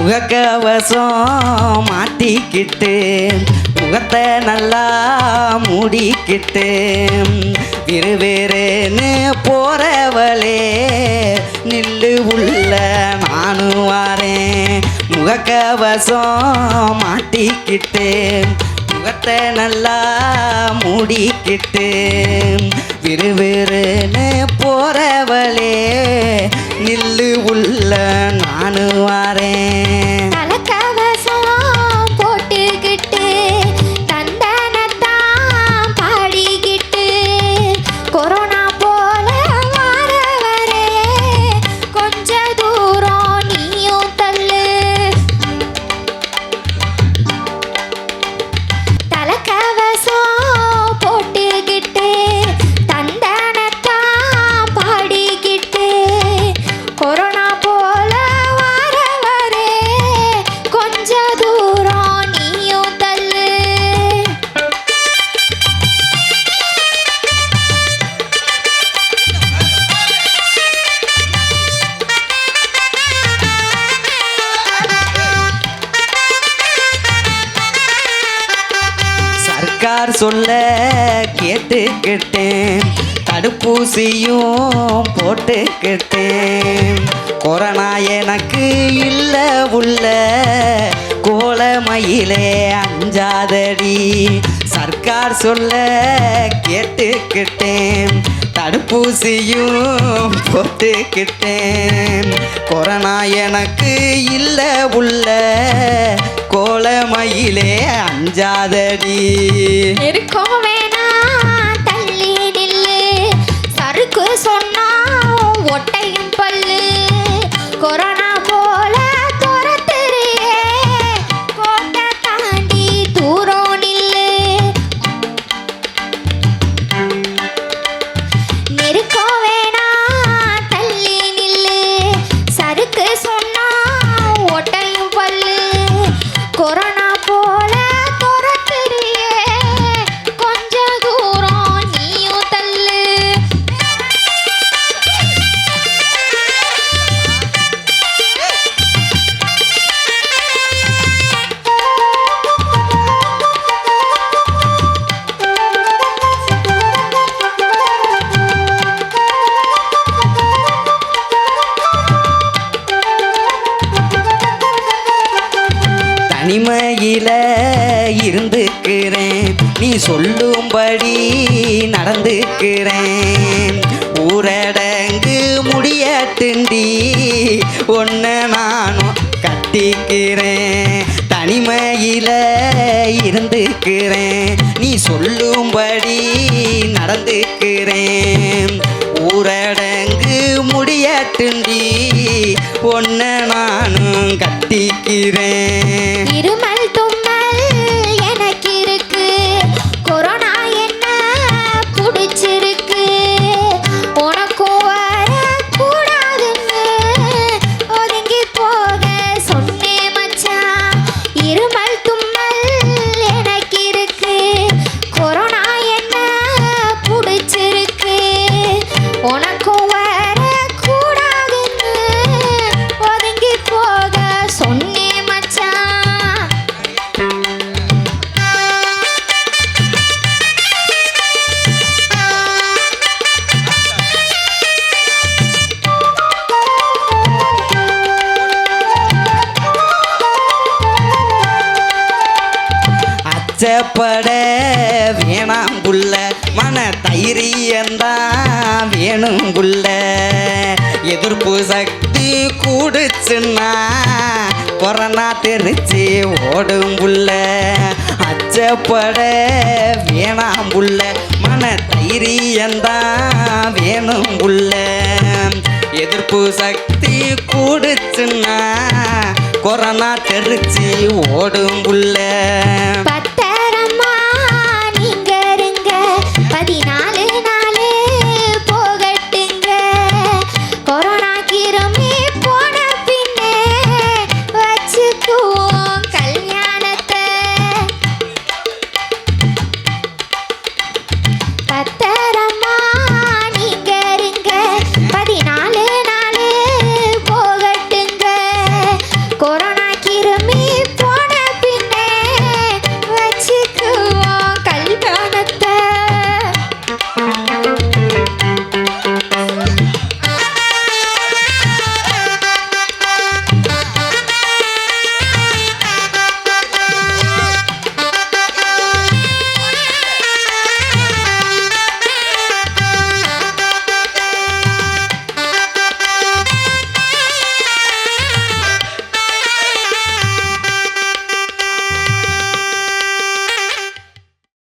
முகக்கவசம் மாட்டிக்கிட்டு முகத்தை நல்லா மூடிக்கிட்டு விறுவிறுன்னு போறவளே நில்லு உள்ள நானும் வாரேன். முகக்கவசம் மாட்டிக்கிட்டு முகத்தை நல்லா மூடிக்கிட்டு விறுவிறுன்னு போறவளே நில்லு உள்ள நானு வாரேன். சர்க்கார் சொல்ல கேட்டுக்கிட்டேன்? தடுப்பூசியும் போட்டுக்கிட்டேன். கொரோனா எனக்கு இல்லை உள்ள கோலமயிலே அஞ்சாதடி. சர்க்கார் சொல்ல கேட்டுக்கிட்டேன். தடுப்பூசியும் போட்டுக்கிட்டேன். கொரோனா எனக்கு இல்லை உள்ள கோலமயிலே அஞ்சாதடி. போல நீ சொல்லும்படி நடந்துக்கிறேன். ஊரடங்கு முடியட்டுண்டி ஒன்ன நானும் கட்டிக்கிறேன். தனிமையில் இருந்துக்கிறேன். நீ சொல்லும்படி நடந்துக்கிறேன். ஊரடங்கு முடியட்டுண்டி ஒன்ன நானும் கட்டிக்கிறேன். அச்சப்பட வேணாம் புள்ள மன தைரியந்தான் வேணும் புள்ள எதிர்ப்பு சக்தி கூடுச்சுன்னா கொரோனா தெரிச்சு ஓடும் புள்ள அச்சப்பட வேணாம் புள்ள மன தைரியந்தான் வேணும் புள்ள எதிர்ப்பு சக்தி கூடுச்சுன்னா கொரோனா தெரிச்சு ஓடும் புள்ள